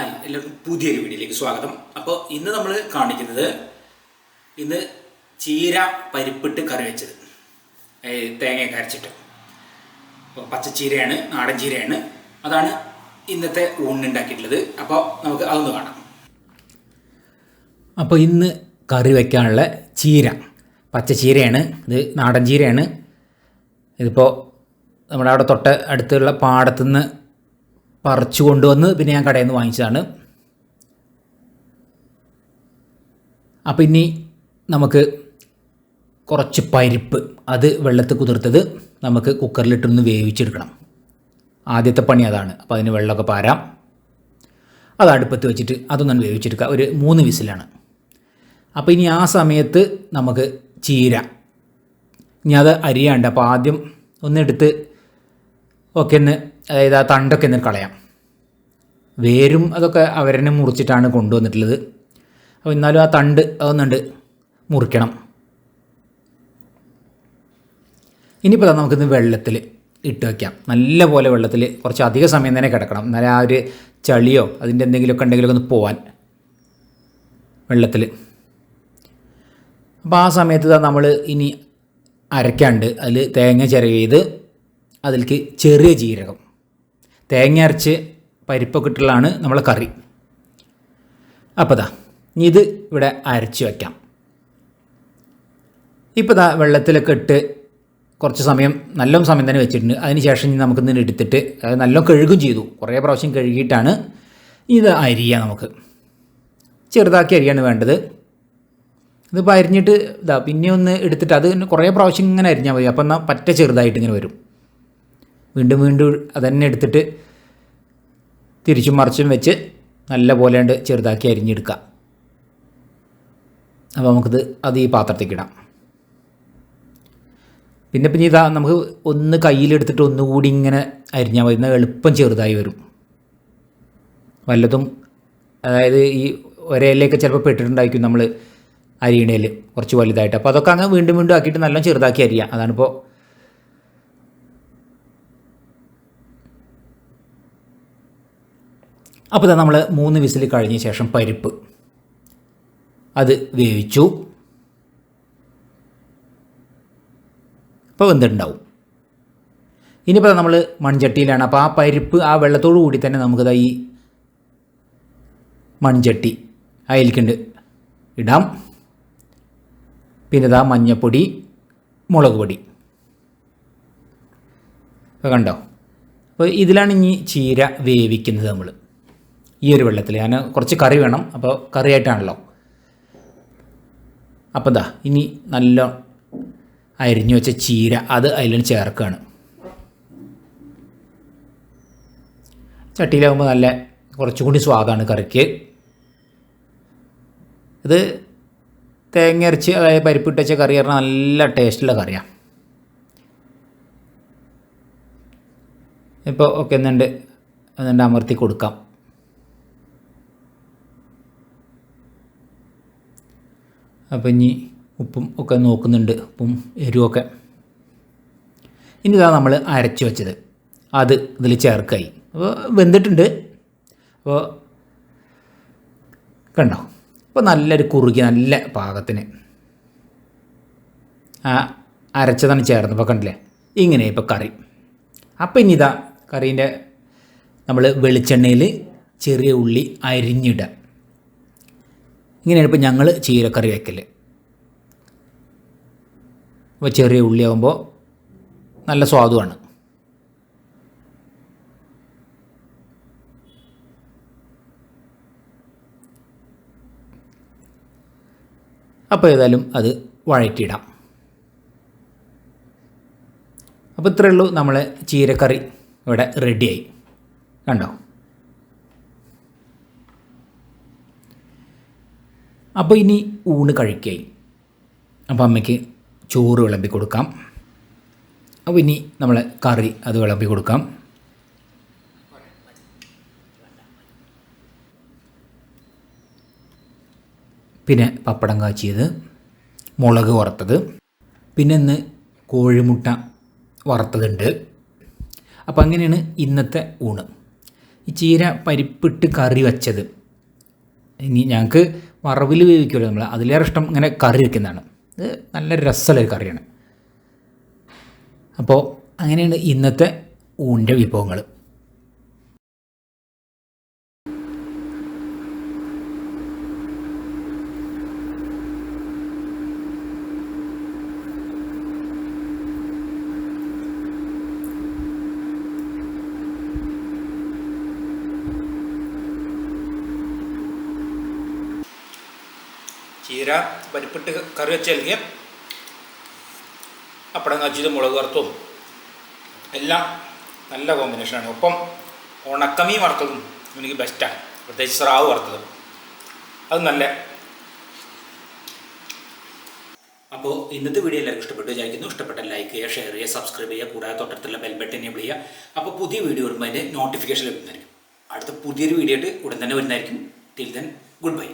എല്ലാവർക്കും പുതിയൊരു വീഡിയോയിലേക്ക് സ്വാഗതം. അപ്പോൾ ഇന്ന് നമ്മൾ കാണിക്കുന്നത് ഇന്ന് ചീര പരിപ്പിട്ട് കറി വെച്ചത്. തേങ്ങയൊക്കെ അരച്ചിട്ട്. അപ്പോൾ പച്ചച്ചീരയാണ് നാടൻ ചീരയാണ്. അതാണ് ഇന്നത്തെ ഊണിനുണ്ടാക്കിയിട്ടുള്ളത് അപ്പോൾ നമുക്ക് അതൊന്ന് കാണാം. അപ്പോൾ ഇന്ന് കറി വയ്ക്കാനുള്ള ചീര. പച്ചച്ചീരയാണ് ഇത് നാടൻ ചീരയാണ്. ഇതിപ്പോൾ നമ്മുടെ അവിടെ തൊട്ട് അടുത്തുള്ള പാടത്തുനിന്ന് പറിച്ചു കൊണ്ടുവന്ന് പിന്നെ ഞാൻ കടയിൽ നിന്ന് വാങ്ങിച്ചതാണ്. അപ്പം ഇനി നമുക്ക് കുറച്ച് പരിപ്പ് അത് വെള്ളത്തിൽ കുതിർത്തത് നമുക്ക് കുക്കറിലിട്ടൊന്ന് വേവിച്ചെടുക്കണം. ആദ്യത്തെ പണി അതാണ്. അപ്പോൾ അതിന് വെള്ളമൊക്കെ പാരാം. അത് അടുപ്പത്ത് വെച്ചിട്ട് അതൊന്നും വേവിച്ചെടുക്കുക. ഒരു മൂന്ന് വിസിലാണ്. അപ്പോൾ ഇനി ആ സമയത്ത് നമുക്ക് ചീര. ഇനി അത് അരിയാണ്ട്. അപ്പോൾ ആദ്യം ഒന്നെടുത്ത് ഒക്കെ ഒന്ന് അതായത് ആ തണ്ടൊക്കെ ഒന്ന് കളയാം. വേരും അതൊക്കെ അവരെന്നെ മുറിച്ചിട്ടാണ് കൊണ്ടുവന്നിട്ടുള്ളത്. അപ്പോൾ എന്നാലും ആ തണ്ട് അതൊന്നുണ്ട് മുറിക്കണം. ഇനിയിപ്പോൾ നമുക്കിന്ന് വെള്ളത്തിൽ ഇട്ട് വയ്ക്കാം നല്ല പോലെ വെള്ളത്തിൽ കുറച്ച് അധിക സമയം തന്നെ കിടക്കണം. എന്നാലേ ആ ഒരു ചളിയോ അതിന്റെ എന്തെങ്കിലുമൊക്കെ ഉണ്ടെങ്കിലൊക്കെ ഒന്ന് പോവാൻ വെള്ളത്തിൽ അപ്പോൾ ആ സമയത്ത് നമ്മൾ ഇനി അരക്കാണ്ട് അതിൽ തേങ്ങ ചിരവ് ചെയ്ത് അതിലേക്ക് ചെറിയ ജീരകം. തേങ്ങ അരച്ച് പരിപ്പൊക്കെ ഇട്ടുള്ളതാണ് നമ്മളെ കറി. അപ്പോൾ ദാ ഇത് ഇവിടെ അരച്ച് വയ്ക്കാം. ഇപ്പോൾ ദാ വെള്ളത്തിലൊക്കെ ഇട്ട് കുറച്ച് സമയം നല്ല സമയം തന്നെ വെച്ചിട്ടുണ്ട്. അതിന് ശേഷം ഇനി നമുക്ക് ഇന്ന് എടുത്തിട്ട് അത് നല്ല കഴുകും ചെയ്തു. കുറേ പ്രാവശ്യം കഴുകിയിട്ടാണ് ഇത് അരിയുക നമുക്ക്. ചെറുതാക്കി അരിയാണ് വേണ്ടത്. ഇതിപ്പോൾ അരിഞ്ഞിട്ട് ഇതാ പിന്നെ ഒന്ന് എടുത്തിട്ട് അത് കുറേ പ്രാവശ്യം ഇങ്ങനെ അരിഞ്ഞാൽ മതി. അപ്പം എന്നാൽ പറ്റ ചെറുതായിട്ട് ഇങ്ങനെ വരും. വീണ്ടും വീണ്ടും അതന്നെ എടുത്തിട്ട് തിരിച്ചും മറിച്ചും വെച്ച് നല്ല പോലെ ഉണ്ട് ചെറുതാക്കി അരിഞ്ഞെടുക്കാം. അപ്പോൾ നമുക്കിത് അത് ഈ പാത്രത്തേക്ക് ഇടാം. പിന്നെ പിന്നെ ഇതാ നമുക്ക് ഒന്ന് കയ്യിലെടുത്തിട്ട് ഒന്നുകൂടി ഇങ്ങനെ അരിഞ്ഞാൽ മതി. എളുപ്പം ചെറുതായി വരും. വല്ലതും അതായത് ഈ ഒരയിലേക്ക് ചിലപ്പോൾ പെട്ടിട്ടുണ്ടായിരിക്കും നമ്മൾ അരിയണയിൽ കുറച്ച് വലുതായിട്ട്. അപ്പോൾ അതൊക്കെ അങ്ങ് വീണ്ടും വീണ്ടും ആക്കിയിട്ട് നല്ല ചെറുതാക്കി അരിയാം. അതാണിപ്പോൾ അപ്പോൾ നമ്മൾ മൂന്ന് വിസിൽ കഴിഞ്ഞ ശേഷം പരിപ്പ്. അത് വേവിച്ചു. അപ്പോൾ എന്തുണ്ടാവും ഇനിയിപ്പോൾ നമ്മൾ മൺചട്ടിയിലാണ്. അപ്പോൾ ആ പരിപ്പ് ആ വെള്ളത്തോടു കൂടി തന്നെ നമുക്കത് ഈ മൺചട്ടി അതിലേക്കുണ്ട് ഇടാം. പിന്നെ ഇതാ മഞ്ഞപ്പൊടി മുളക് പൊടി. കണ്ടോ? അപ്പോൾ ഇതിലാണ് ഇനി ചീര വേവിക്കുന്നത് നമ്മൾ ഈ ഒരു വെള്ളത്തിൽ ഞാൻ കുറച്ച് കറി വേണം അപ്പോൾ കറി ആയിട്ടാണല്ലോ അപ്പോൾ ദാ ഇനി നല്ല അരിഞ്ഞു വെച്ച ചീര അത് അതിൽ ചേർക്കുകയാണ് ചട്ടിയിലാകുമ്പോൾ നല്ല കുറച്ചുകൂടി സ്വാദാണ് കറിക്ക്. ഇത് തേങ്ങ അരച്ച് അതായത് പരിപ്പിട്ട് വെച്ച കറി പറഞ്ഞാൽ നല്ല ടേസ്റ്റുള്ള കറിയാണ് ഇപ്പോൾ ഒക്കെ എന്നുണ്ട് എന്നുണ്ട് അമർത്തി കൊടുക്കാം. അപ്പം ഇനി ഉപ്പും ഒക്കെ നോക്കുന്നുണ്ട് ഉപ്പും എരിവൊക്കെ. ഇനി നമ്മൾ അരച്ച് വെച്ചത്. അത് ഇതിൽ ചേർക്കായി. അപ്പോൾ വെന്തിട്ടുണ്ട്. അപ്പോൾ കണ്ടോ? അപ്പോൾ നല്ലൊരു കുറുകി നല്ല പാകത്തിന്. ആ അരച്ചതാണ് ചേർന്നപ്പോൾ കണ്ടില്ലേ? ഇങ്ങനെ ഇപ്പോൾ കറി. അപ്പോൾ ഇനി ഇതാ കറീന്റെ നമ്മൾ വെളിച്ചെണ്ണയിൽ ചെറിയ ഉള്ളി അരിഞ്ഞിടുക. ഇങ്ങനെയാണ് ഇപ്പോൾ ഞങ്ങൾ ചീരക്കറി വയ്ക്കൽ അപ്പോൾ ചെറിയ ഉള്ളിയാകുമ്പോൾ നല്ല സ്വാദുമാണ് അപ്പോൾ ഏതായാലും അത് വഴറ്റിയിടാം. അപ്പോൾ ഇത്രയേ ഉള്ളൂ നമ്മളെ ചീരക്കറി ഇവിടെ റെഡിയായി. കണ്ടോ? അപ്പോൾ ഇനി ഊണ് കഴിക്കായി അപ്പോൾ അമ്മയ്ക്ക് ചോറ് വിളമ്പി കൊടുക്കാം. അപ്പോൾ ഇനി നമ്മൾ കറി അത് വിളമ്പി കൊടുക്കാം. പിന്നെ പപ്പടം കാച്ചിയത് മുളക് വറുത്തത് പിന്നെ ഇന്ന് കോഴിമുട്ട വറുത്തതുണ്ട്. അപ്പോൾ അങ്ങനെയാണ് ഇന്നത്തെ ഊണ്. ഈ ചീര പരിപ്പിട്ട് കറി വച്ചത്. ഇനി ഞങ്ങൾക്ക് വറവിൽ വേവിക്കുമല്ലോ നമ്മൾ അതിലേറെ ഇഷ്ടം ഇങ്ങനെ കറി വെക്കുന്നതാണ്. ഇത് നല്ല രസമുള്ള ഒരു കറിയാണ്. അപ്പോൾ അങ്ങനെയാണ് ഇന്നത്തെ ഊണിന്റെ വിഭവങ്ങൾ ചീര പരിപ്പിട്ട് കറി വെച്ച് നൽകിയ അപ്പടം കാച്ചിയത് മുളക് വറുത്തും. എല്ലാം നല്ല കോമ്പിനേഷനാണ്. ഒപ്പം ഉണക്കമീൻ വറുത്തതും എനിക്ക് ബെസ്റ്റാണ് പ്രത്യേകിച്ച് സ്രാവ് വറുത്തത്. അത് നല്ല. അപ്പോൾ ഇന്നത്തെ വീഡിയോ എല്ലാവർക്കും ഇഷ്ടപ്പെട്ടു വിചാരിക്കുന്നു. ഇഷ്ടപ്പെട്ട ലൈക്ക് ചെയ്യുക ഷെയർ ചെയ്യുക സബ്സ്ക്രൈബ് ചെയ്യുക. കൂടാതെ തൊട്ടടുത്തുള്ള ബെൽ ബട്ടൺ എനേബിൾ ചെയ്യുക. അപ്പോൾ പുതിയ വീഡിയോ വരുമ്പോൾ അതിന്റെ നോട്ടിഫിക്കേഷൻ ലഭിക്കുന്നതായിരിക്കും. അടുത്ത പുതിയൊരു വീഡിയോ ആയിട്ട് ഉടൻ തന്നെ വരുന്നതായിരിക്കും. Till then good bye